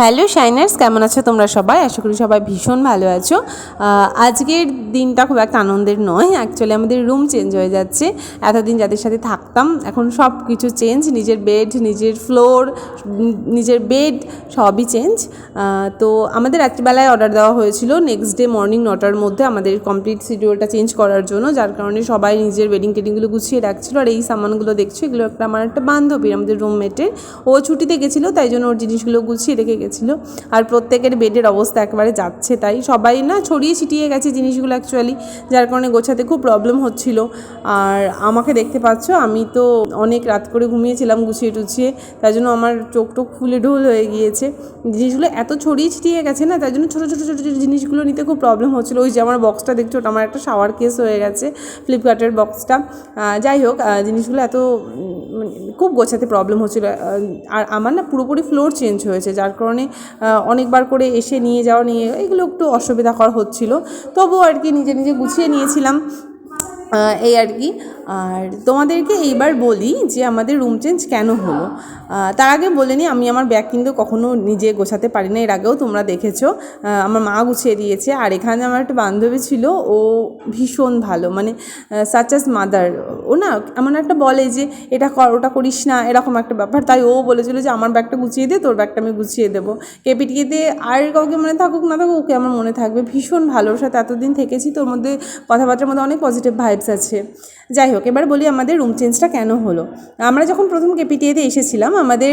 Hello শাইনার্স, কেমন আছো তোমরা সবাই? আশা করি সবাই ভীষণ ভালো আছো। আজকের দিনটা খুব একটা আনন্দের নয়। অ্যাকচুয়ালি আমাদের রুম চেঞ্জ হয়ে যাচ্ছে। এতদিন যাদের সাথে থাকতাম, এখন সব কিছু চেঞ্জ নিজের বেড নিজের ফ্লোর নিজের বেড সবই চেঞ্জ তো আমাদের রাত্রিবেলায় অর্ডার দেওয়া হয়েছিল। নেক্সট ডে মর্নিং নটার মধ্যে আমাদের কমপ্লিট শিডিউলটা চেঞ্জ করার জন্য, যার কারণে সবাই নিজের ওয়েডিং টেডিংগুলো গুছিয়ে রাখছিল। আর এই সামানগুলো দেখছ, এগুলো একটা আমার একটা বান্ধবী আমাদের রুমমেটের ও ছুটিতে গেছিল, তাই জন্য ওর জিনিসগুলো গুছিয়ে রেখে গেছিল। আর প্রত্যেকের বেডের অবস্থা একেবারে যাচ্ছে তাই। সবাই না ছড়িয়ে ছিটিয়ে গেছে জিনিসগুলো অ্যাকচুয়ালি যার কারণে গোছাতে খুব প্রবলেম হচ্ছিল। আর আমাকে দেখতে পাচ্ছ, আমি তো অনেক রাত করে ঘুমিয়েছিলাম গুছিয়ে টুছিয়ে তাই জন্য আমার চোখ টোক ফুলে ঢোল হয়ে গিয়েছে। জিনিসগুলো এত ছড়িয়ে ছিটিয়ে গেছে না তাই জন্য ছোটো ছোটো ছোটো ছোটো জিনিসগুলো নিতে খুব প্রবলেম হচ্ছিল। ওই যে আমার বক্সটা দেখছ, ওটা আমার একটা শাওয়ার কেস হয়ে গেছে ফ্লিপকার্টের বক্সটা যাই হোক জিনিসগুলো এত মানে খুব গোছাতে প্রবলেম হচ্ছিল। আর আমার না পুরোপুরি ফ্লোর চেঞ্জ হয়েছে, যার কারণে আহ, অনেকবার করে এসে নিয়ে যাওয়া নিয়ে এগুলো একটু অসুবিধাকর হচ্ছিল। তবুও আর কি নিজে নিজে গুছিয়ে নিয়েছিলাম। এই আর কি। আর তোমাদেরকে এইবার বলি যে আমাদের রুম চেঞ্জ কেন হলো। তার আগে বলে নিই আমি আমার ব্যাগ কিন্তু কখনো নিজে গোছাতে পারি না, এর আগেও তোমরা দেখেছ। আমার মা গুছিয়ে দিয়েছে, আর এখানে আমার একটা বান্ধবী ছিল, ও ভীষণ ভালো মানে সাচ আস মাদার ও না, এমন একটা বলে যে, এটা কর, ওটা করিস না, এরকম একটা ব্যাপার। তাই ও বলেছিল যে, আমার ব্যাগটা গুছিয়ে দে, তোর ব্যাগটা আমি গুছিয়ে দেবো। কেপিটিকেতে আর কাউকে মনে থাকুক না থাকুক, ওকে আমার মনে থাকবে। ভীষণ ভালো, ওর সাথে এতদিন থেকেছি, তোর মধ্যে কথাবার্তার মধ্যে অনেক পজিটিভ ভাইবস আছে। যাই হোক, এবার বলি আমাদের রুম চেঞ্জটা কেন হলো? আমরা যখন প্রথম কেপিটিএতে এসেছিলাম, আমাদের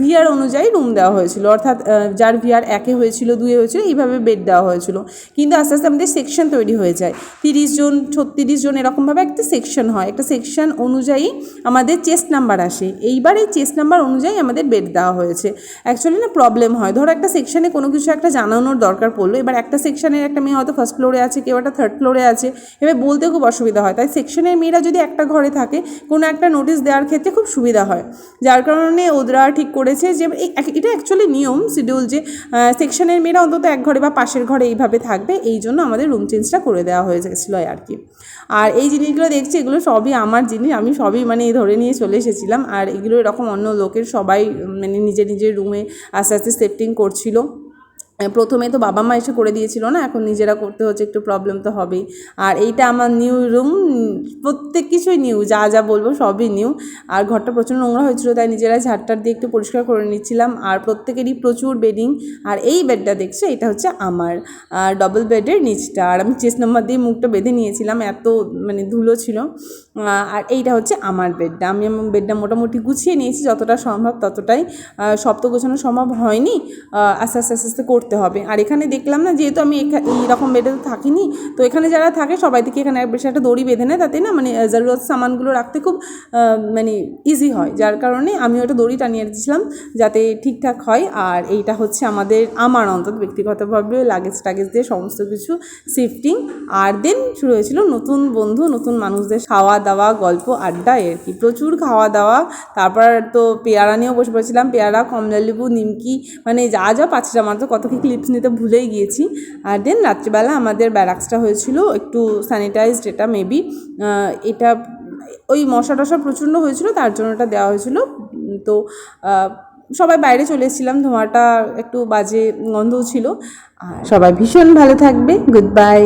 ভিআর অনুযায়ী রুম দেওয়া হয়েছিল। অর্থাৎ যার ভিআর একে হয়েছিল, দুয়ে হয়েছিল, এইভাবে বেড দেওয়া হয়েছিল। কিন্তু আস্তে আস্তে আমাদের সেকশন তৈরি হয়ে যায়। তিরিশ জন, ছত্রিশ জন এরকমভাবে একটা সেকশন হয়। একটা সেকশন অনুযায়ী আমাদের চেস্ট নাম্বার আসে। এইবার এই চেস্ট নাম্বার অনুযায়ী আমাদের বেড দেওয়া হয়েছে। অ্যাকচুয়ালি না প্রবলেম হয়। ধরো একটা সেকশনে কোনো কিছু একটা জানানোর দরকার পড়ল। এবার একটা সেকশনের একটা মেয়ে হয়তো ফার্স্ট ফ্লোরে আছে, কেউ একটা থার্ড ফ্লোরে আছে। এবার বলতে খুব অসুবিধা হয়। তাই সেকশনের মেয়েরা যদি একটা ঘরে থাকে, কোনো একটা নোটিশ দেওয়ার ক্ষেত্রে খুব সুবিধা হয়। যার কারণে ওদরা ঠিক করেছে যে এটা অ্যাকচুয়ালি নিয়ম শিডিউল যে সেকশনের মেয়েরা অন্তত এক ঘরে বা পাশের ঘরে এইভাবে থাকবে, এই জন্য আমাদের রুম চেঞ্জটা করে দেওয়া হয়ে গেছিল আর কি। আর এই জিনিসগুলো দেখছি, এগুলো সবই আমার জিনিস, আমি সবই মানে ধরে নিয়ে চলে এসেছিলাম। আর এগুলো এরকম অন্য লোকের সবাই মানে নিজের নিজের রুমে আস্তে আস্তে সেফটিং করছিল। প্রথমে তো বাবা মা এসে করে দিয়েছিল না, এখন নিজেরা করতে হচ্ছে, একটু প্রবলেম তো হবেই। আর এইটা আমার নিউ রুম প্রত্যেক কিছুই নিউ যা যা বলব সবই নিউ আর ঘরটা প্রচুর নোংরা হয়েছিল, তাই নিজেরা ঝাড়টার দিয়ে একটু পরিষ্কার করে নিচ্ছিলাম। আর প্রত্যেকেরই প্রচুর বেডিং আর এই বেডটা দেখছ, এটা হচ্ছে আমার ডবল বেডের নিচটা। আর আমি চেস্ট নাম্বার দিয়ে মুখটা বেঁধে নিয়েছিলাম, এত মানে ধুলো ছিল। আর এইটা হচ্ছে আমার বেডটা আমি আমার বেডটা মোটামুটি গুছিয়ে নিয়েছি, যতটা সম্ভব ততটাই। সব তো গোছানো সম্ভব হয়নি। আস্তে আস্তে আস্তে আস্তে করতে হবে। আর এখানে দেখলাম না, যেহেতু আমি এইরকম বেডে তো থাকিনি, তো এখানে যারা থাকে সবাই থেকে এখানে বেশি একটা দড়ি বেঁধে নেয়, তাতে না মানে জরুরত সামানগুলো রাখতে খুব মানে ইজি হয়। যার কারণে আমি ওটা দড়ি টানিয়ে দিয়েছিলাম, যাতে ঠিকঠাক হয়। আর এইটা হচ্ছে আমাদের, আমার অন্তত ব্যক্তিগতভাবে লাগেজ টাগেজ দিয়ে সমস্ত কিছু শিফটিং আর দেন শুরু হয়েছিল নতুন বন্ধু, নতুন মানুষদের খাওয়া দাওয়া গল্প, আড্ডা আর কি, প্রচুর খাওয়া দাওয়া তারপর তো পেয়ারা নিয়েও বসে পড়েছিলাম, পেয়ারা, কমলালেবু, নিমকি মানে যা যা পাচ্ছিলাম, আমার তো কত কি ক্লিপস নিতে ভুলেই গিয়েছি। আর দেন রাত্রিবেলা আমাদের ব্যারাক্সটা হয়েছিল, একটু স্যানিটাইজড এটা মেবি এটা ওই মশা টশা প্রচণ্ড হয়েছিল, তার জন্য ওটা দেওয়া হয়েছিল। তো সবাই বাইরে চলে এসেছিলাম, ধোঁয়াটা একটু বাজে গন্ধও ছিল। আর সবাই ভীষণ ভালো থাকবে গুড বাই